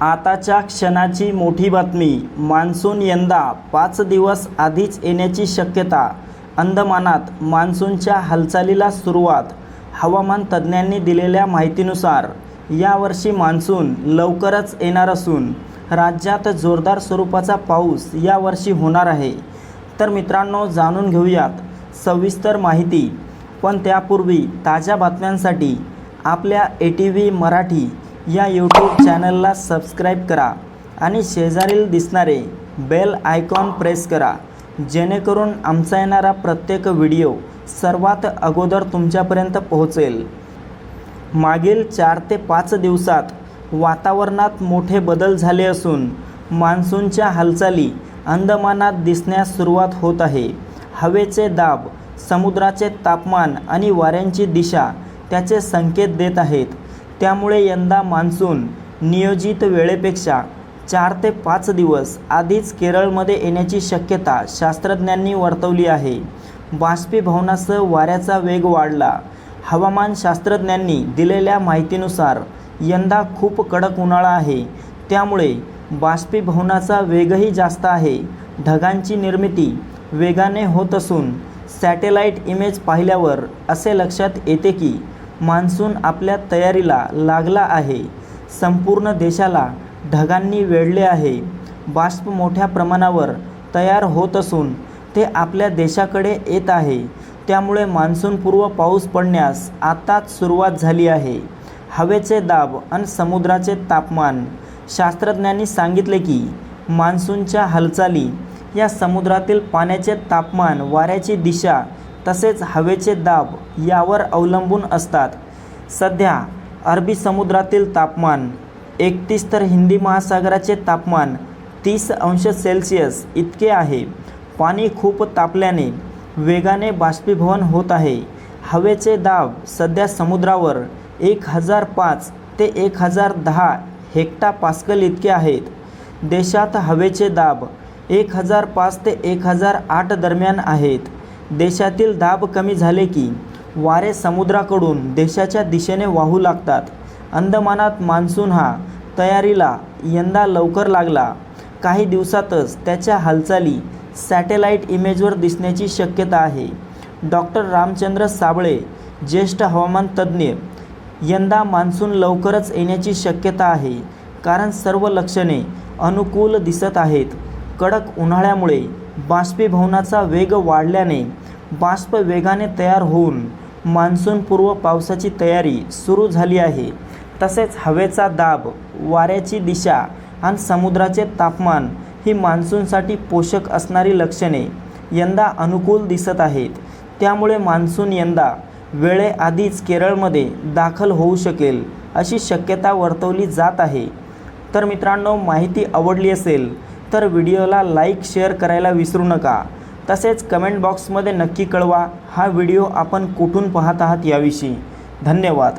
आताच्या क्षणाची मोठी बातमी. मान्सून यंदा पाच दिवस आधीच येण्याची शक्यता. अंदमानात मान्सूनच्या हालचालीला सुरुवात. हवामान तज्ज्ञांनी दिलेल्या माहितीनुसार यावर्षी मान्सून लवकरच येणार असून राज्यात जोरदार स्वरूपाचा पाऊस यावर्षी होणार आहे. तर मित्रांनो जाणून घेऊयात सविस्तर माहिती. पण त्यापूर्वी ताज्या बातम्यांसाठी आपल्या ए टी व्ही मराठी या यूट्यूब चॅनलला सबस्क्राईब करा आणि शेजारील दिसणारे बेल आयकॉन प्रेस करा जेणेकरून आमचा येणारा प्रत्येक व्हिडिओ सर्वात अगोदर तुमच्यापर्यंत पोहोचेल. मागील चार ते पाच दिवसात वातावरणात मोठे बदल झाले असून मान्सूनच्या हालचाली अंदमानात दिसण्यास सुरुवात होत आहे. हवेचे दाब समुद्राचे तापमान आणि वाऱ्यांची दिशा त्याचे संकेत देत आहेत. त्यामुळे यंदा मान्सून नियोजित वेळेपेक्षा चार ते पाच दिवस आधीच केरळमध्ये येण्याची शक्यता शास्त्रज्ञांनी वर्तवली आहे. बाष्पीभवनासह वाऱ्याचा वेग वाढला. हवामान शास्त्रज्ञांनी दिलेल्या माहितीनुसार यंदा खूप कडक उन्हाळा आहे. त्यामुळे बाष्पीभवनाचा वेगही जास्त आहे. ढगांची निर्मिती वेगाने होत असून सॅटेलाईट इमेज पाहिल्यावर असे लक्षात येते की मान्सून आपल्या तयारीला लागला आहे. संपूर्ण देशाला ढगांनी वेढले आहे. बाष्प मोठ्या प्रमाणावर तयार होत असून ते आपल्या देशाकडे येत आहे. त्यामुळे मान्सूनपूर्व पाऊस पडण्यास आताच सुरुवात झाली आहे. हवेचे दाब आणि समुद्राचे तापमान शास्त्रज्ञांनी सांगितले की मान्सूनच्या हालचाली या समुद्रातील पाण्याचे तापमान वाऱ्याची दिशा तसेच हवेचे दाब यावर अवलंबून असतात. सध्या अरबी समुद्रातील तापमान एकतीस तर हिंदी महासागराचे तापमान तीस अंश सेल्सिअस इतके आहे. पाणी खूप तापल्याने वेगाने बाष्पीभवन होत आहे. हवेचे दाब सध्या समुद्रावर एक हजार पाच ते एक हजार दहा हेक्टा पास्कल इतके आहेत. देशात हवेचे दाब एक हजार पाच ते एक हजार आठ दरम्यान आहेत. देशातील दाब कमी झाले की वारे समुद्राकडून देशाच्या दिशेने वाहू लागतात. अंदमानात मान्सून हा तयारीला यंदा लवकर लागला. काही दिवसातच त्याच्या हालचाली सॅटेलाईट इमेजवर दिसण्याची शक्यता आहे. डॉक्टर रामचंद्र साबळे ज्येष्ठ हवामान तज्ज्ञ यंदा मान्सून लवकरच येण्याची शक्यता आहे कारण सर्व लक्षणे अनुकूल दिसत आहेत. कडक उन्हाळ्यामुळे बाष्पीभवनाचा वेग वाढल्याने बाष्प वेगाने तयार होऊन मान्सूनपूर्व पावसाची तयारी सुरू झाली आहे. तसेच हवेचा दाब वाऱ्याची दिशा आणि समुद्राचे तापमान ही मान्सूनसाठी पोषक असणारी लक्षणे यंदा अनुकूल दिसत आहेत. त्यामुळे मान्सून यंदा वेळेआधीच केरळमध्ये दाखल होऊ शकेल अशी शक्यता वर्तवली जात आहे. तर मित्रांनो माहिती आवडली असेल तर व्हिडिओला लाईक शेअर करायला विसरू नका. तसेच कमेंट बॉक्समध्ये नक्की कळवा हा व्हिडिओ आपण कुठून पाहत आहात याविषयी. धन्यवाद.